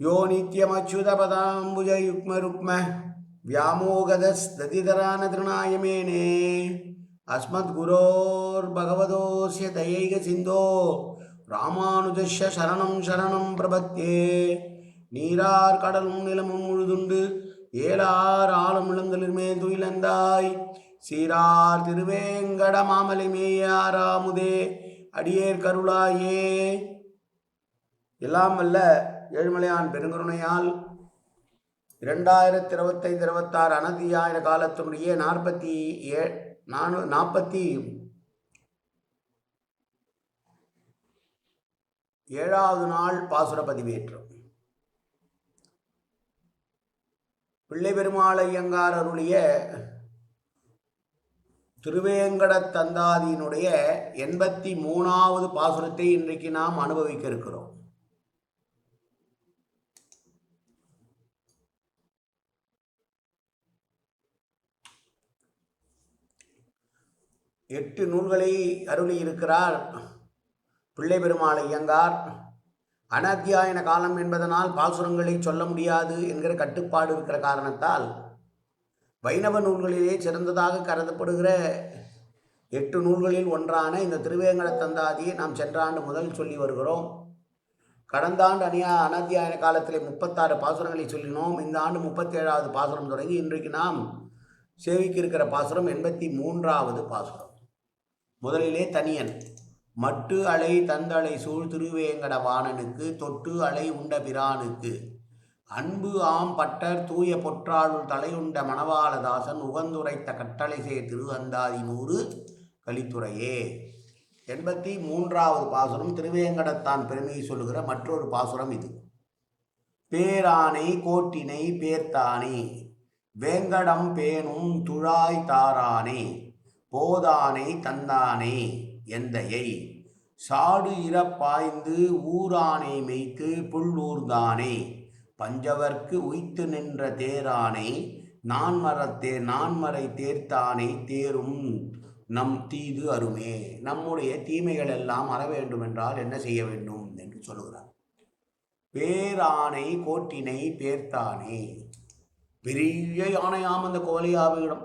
यो नित्यमच्युतपदाम्बुजयुग्मरुक्म व्यामोगदस्ततितरानतृणाय मेने अस्मद्गुरोर्भगवतोऽस्य दयैकसिन्धो ராமானுஜஸ்ய சரணம் சரணம் பிரபத்தே நீரார் கடலும் நிலமும் முழுதுண்டு ஏலார் ஆளும் இளந்தலிர்மே துயிலந்தாய் சீரார் திருவேங்கட மாமலை மேயாராமுதே அடியேர் கருளாயே எல்லாம் வல்ல ஏழுமலையான் பெருங்கருணையால் இரண்டாயிரத்தி இருபத்தைந்து இருபத்தாறு அனதியாயிர காலத்தினுடைய நாற்பத்தி ஏ நானூ நாற்பத்தி ஏழாவது நாள் பாசுர பதிவேற்றம் பிள்ளை பெருமாள் ஐயங்கார் அருளிய திருவேங்கட தந்தாதியினுடைய எண்பத்தி மூணாவது பாசுரத்தை இன்றைக்கு நாம் அனுபவிக்க இருக்கிறோம். எட்டு நூல்களை அருளி இருக்கிறார் பிள்ளை பெருமாள் ஐயங்கார் அனத்தியாயன காலம் என்பதனால் பாசுரங்களை சொல்ல முடியாது என்கிற கட்டுப்பாடு இருக்கிற காரணத்தால் வைணவ நூல்களிலே சிறந்ததாக கருதப்படுகிற எட்டு நூல்களில் ஒன்றான இந்த திருவேங்கட தந்தாதியை நாம் சென்ற ஆண்டு முதல் சொல்லி வருகிறோம். கடந்த ஆண்டு அணியா அனத்தியாயன காலத்திலே முப்பத்தாறு பாசுரங்களை சொல்லினோம். இந்த ஆண்டு முப்பத்தேழாவது பாசுரம் தொடங்கி இன்றைக்கு நாம் சேவிக்க இருக்கிற பாசுரம் எண்பத்தி மூன்றாவது பாசுரம். முதலிலே தனியன். மட்டு அலை தந்தலை சூழ் திருவேங்கட வாணனுக்கு தொட்டு அலை உண்ட பிரானுக்கு. அன்பு ஆம் பட்டர் தூய பொற்றாளுள் தலையுண்ட மணவாளதாசன் உகந்துரைத்த கட்டளை செய்ய திருவந்தாதி நூறு கலித்துறையே. எண்பத்தி மூன்றாவது பாசுரம் திருவேங்கடத்தான் பெருமையை சொல்லுகிற மற்றொரு பாசுரம் இது. பேரானை கோட்டினை பேர்த்தானே வேங்கடம் பேணும் துழாய் தாரானே. போதானை தந்தானே எந்தையை. சாடு இறப்பாய்ந்து ஊரானை மெய்த்து புல்லூர்தானே பஞ்சவர்க்கு உய்த்து நின்ற தேரானை நான் மறை தேர்த்தானை தேரும் நம் தீது அருமே. நம்முடைய தீமைகள் எல்லாம் அற வேண்டும் என்றால் என்ன செய்ய வேண்டும்? என்று சொல்லுகிறார். பேரானை கோட்டினை பேர்த்தானே பெரிய யானையாம் அந்த கோலையாவிடம்.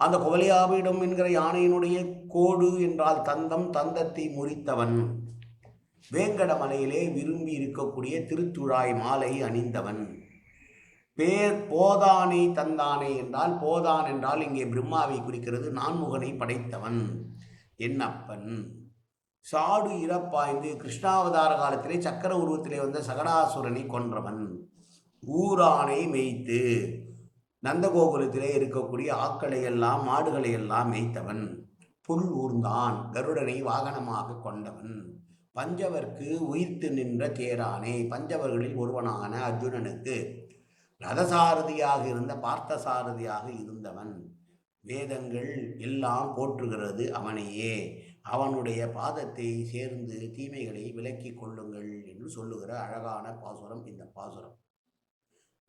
அந்த குவலியாவிடம் என்கிற யானையினுடைய கோடு என்றால் தந்தம் தந்தத்தை முறித்தவன். வேங்கடமலையிலே விரும்பி இருக்கக்கூடிய திருத்துழாய் மாலை அணிந்தவன். பேர் போதானை தந்தானே என்றால் போதான் என்றால் இங்கே பிரம்மாவை குறிக்கிறது நான்முகனை படைத்தவன். என்னப்பன்? சாடு இறப்பாய்ந்து கிருஷ்ணாவதார காலத்திலே சக்கர உருவத்திலே வந்த சகடாசுரனை கொன்றவன். ஊரானை மேய்த்து நந்தகோகுலத்திலே இருக்கக்கூடிய ஆக்களை எல்லாம் மாடுகளை எல்லாம் மேய்த்தவன். புல் ஊர்ந்தான். கருடனை வாகனமாக கொண்டவன். பஞ்சவர்க்கு உயிர்த்து நின்ற தேரானே. பஞ்சவர்களில் ஒருவனான அர்ஜுனனுக்கு ரதசாரதியாக இருந்த பார்த்தசாரதியாக இருந்தவன். வேதங்கள் எல்லாம் போற்றுகிறது அவனையே. அவனுடைய பாதத்தை சேர்ந்து தீமைகளை விலக்கிக் கொள்ளுங்கள் என்று சொல்லுகிற அழகான பாசுரம் இந்த பாசுரம்.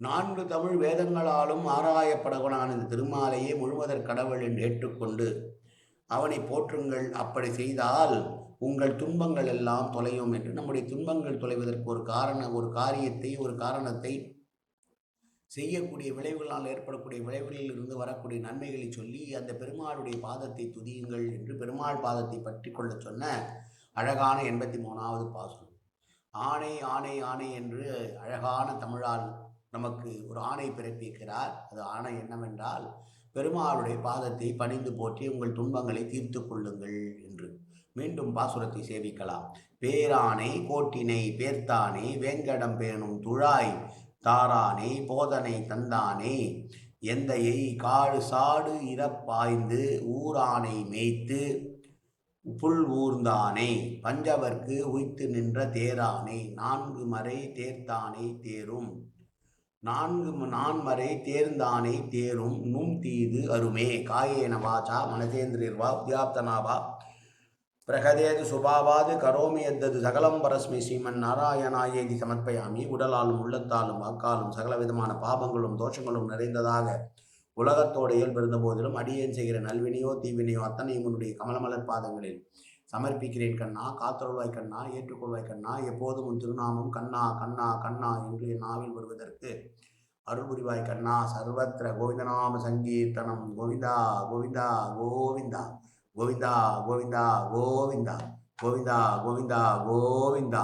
நான்கு தமிழ் வேதங்களாலும் ஆராயப்படவனான இந்த திருமாலையே முழுவதற் கடவுள் என்று ஏற்றுக்கொண்டு அவனை போற்றுங்கள் அப்படி செய்தால் உங்கள் துன்பங்கள் எல்லாம் தொலையும் என்று. நம்முடைய துன்பங்கள் தொலைவதற்கு ஒரு காரண ஒரு காரியத்தை ஒரு காரணத்தை செய்யக்கூடிய விளைவுகளால் ஏற்படக்கூடிய விளைவுகளில் இருந்து வரக்கூடிய நன்மைகளை சொல்லி அந்த பெருமாளுடைய பாதத்தை துதியுங்கள் என்று பெருமாள் பாதத்தை பற்றி கொள்ள சொன்ன அழகான எண்பத்தி மூணாவது பாசம் ஆணை ஆணை ஆணை என்று அழகான தமிழால் நமக்கு ஒரு ஆணை பிறப்பிக்கிறார். அது ஆணை என்னவென்றால் பெருமாளுடைய பாதத்தை பணிந்து போற்றி உங்கள் துன்பங்களை தீர்த்து கொள்ளுங்கள் என்று. மீண்டும் பாசுரத்தை சேவிக்கலாம். பேரானை கோட்டினை பேர்த்தானே வேங்கடம் பேணும் துழாய் தாரானே போதனை தந்தானே எந்தையை காடு சாடு இறப்பாய்ந்து ஊரானை மேய்த்து புல் ஊர்ந்தானே பஞ்சவர்க்கு உய்த்து நின்ற தேரானே நான்கு மறை தேர்த்தானே தேரும். நான்கு நான்மறை தேர்ந்தானை தேரும் நும் தீது அருமே. காயேன வாச்சா மனசேந்திரிர்வா உத்யாப்தனாவா பிரகதேது சுபாவாது கரோமி எத்தது சகலம் பரஸ்மி ஸ்ரீமன் நாராயணாயேதி சமர்ப்பயாமி. உடலாலும் உள்ளத்தாலும் வாக்காலும் சகல விதமான பாபங்களும் தோஷங்களும் நிறைந்ததாக உலகத்தோடு இயல்பிருந்த போதிலும் அடியேன் செய்கிற நல்வினையோ தீவினையோ அத்தனையும் உன்னுடைய கமலமலர் பாதங்களில் சமர்ப்பிக்கிறேன் கண்ணா காத்தருள்வாய் கண்ணா ஏற்றுக்கொள்வாய் கண்ணா எப்போதும் உன் திருநாமம் கண்ணா கண்ணா கண்ணா என்று என் நாவில் வருவதற்கு. அருள் புரிவாய் கண்ணா சர்வத்திர கோவிந்தநாம சங்கீர்த்தனம் கோவிந்தா கோவிந்தா கோவிந்தா கோவிந்தா கோவிந்தா கோவிந்தா கோவிந்தா கோவிந்தா கோவிந்தா.